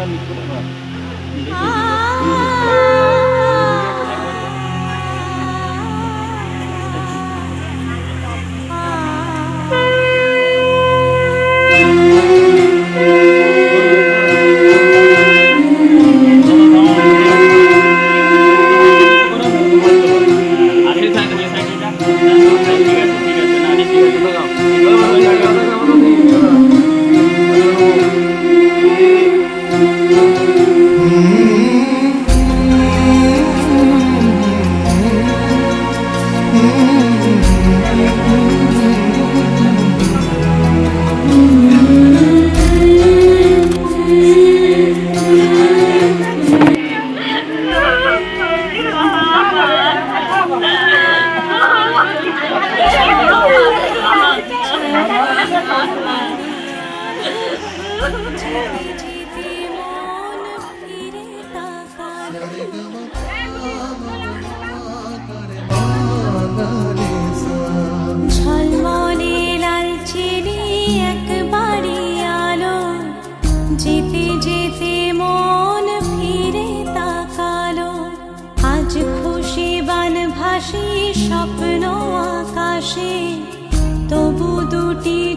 Bunlar mikrofon. Música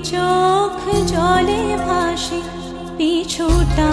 চোখ জলে ভাসে পিছুটা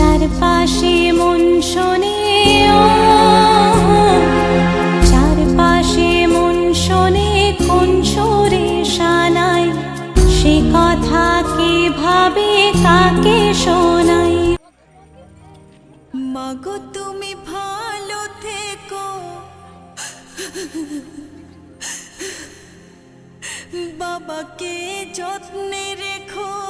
চারপাশে মন শোনে চারপাশে মন শোনে কোন সুরে শানাই সে কথা কে ভাবে, কাকে শোনাই? মাগো, তুমি ভালো থেকো। বাবাকে যত্নে রেখো।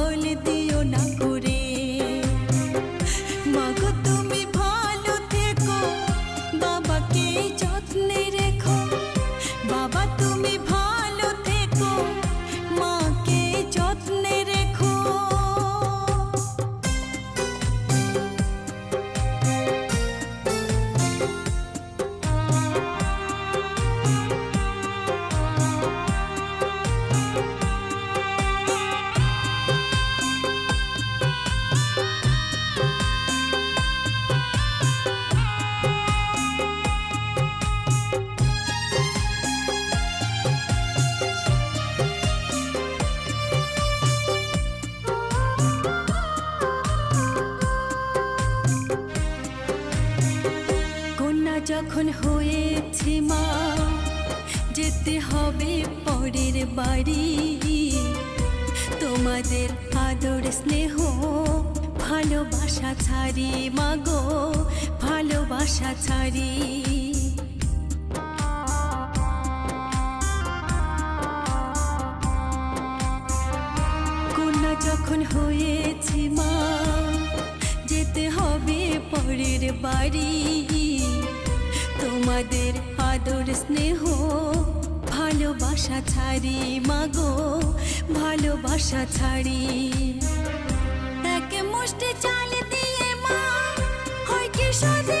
হয়েছে মা, যেতে হবে পরের বাড়ি। তোমাদের আদর, স্নেহ, ভালোবাসা ছাড়ি মাগো ভালোবাসা ছাড়ি। কন্যা যখন হয়েছি মা, যেতে হবে পরের বাড়ি। তোমাদের আদর স্নেহ, ভালোবাসা ছাড়ি মাগো, ভালোবাসা ছাড়ি। এক মুষ্টি চাল দিয়ে মা, হয় কি সদেরি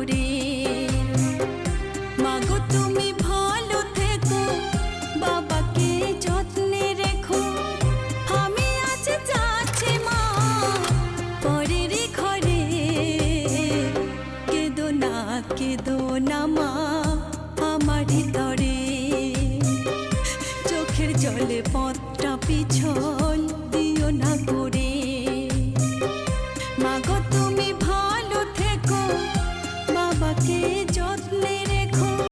কেদো নামা আমার তরে